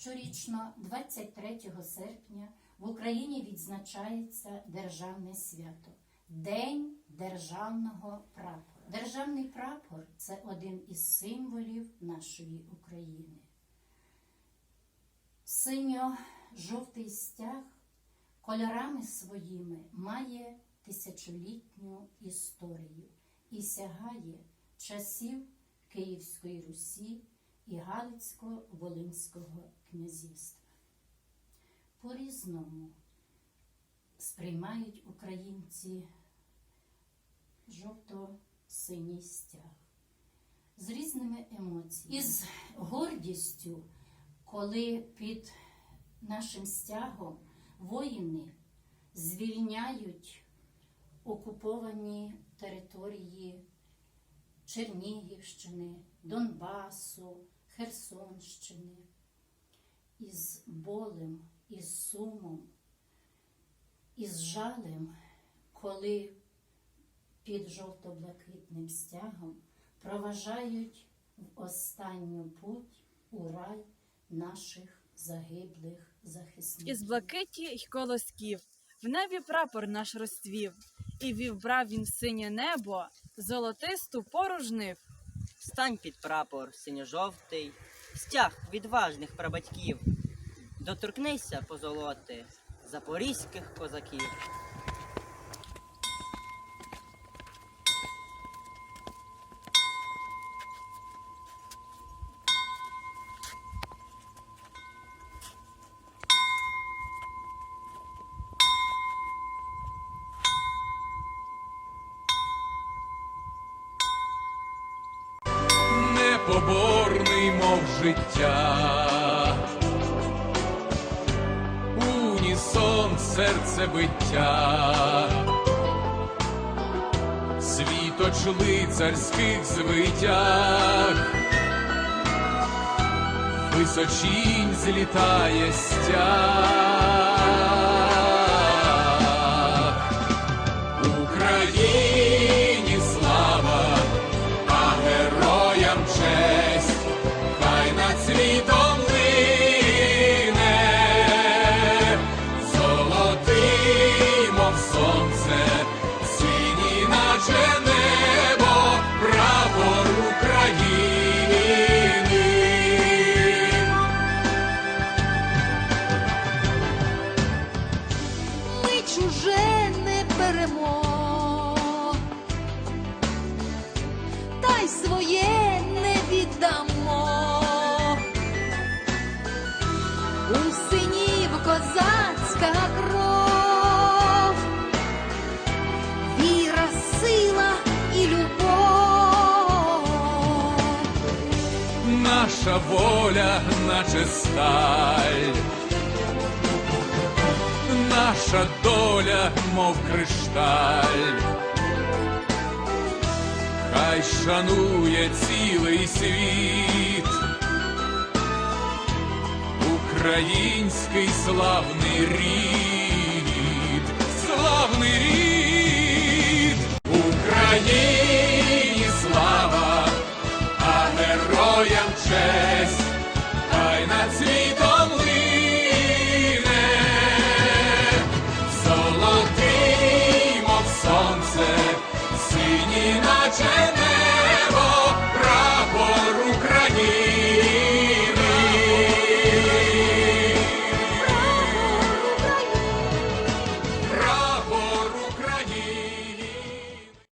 Щорічно, 23 серпня, в Україні відзначається державне свято День державного прапора. Державний прапор це один із символів нашої України. Синьо-жовтий стяг кольорами своїми має тисячолітню історію і сягає часів Київської Русі і Галицько-Волинського князівства. По-різному сприймають українці жовто-синій стяг з різними емоціями. Із гордістю, коли під нашим стягом воїни звільняють окуповані території Чернігівщини, Донбасу, Херсонщини. Із болем, із сумом, із жалем, коли під жовто-блакитним стягом проважають в останню путь у рай наших загиблих захисників. Із блакиті й колосків в небі прапор наш розцвів, і вібрав він синє небо золотисту порожнив. Стань під прапор синьо-жовтий, стяг відважних прабатьків. Доторкнися позолоти запорізьких козаків. Життя, унісон серцебиття, світоч лицарських звитяг, височінь злітає стяг. Своє не віддамо. У синів козацька кров, віра, сила і любов. Наша воля, наче сталь, наша доля, мов кришталь, хай шанує цілий світ, український славний рід, славний рід, time.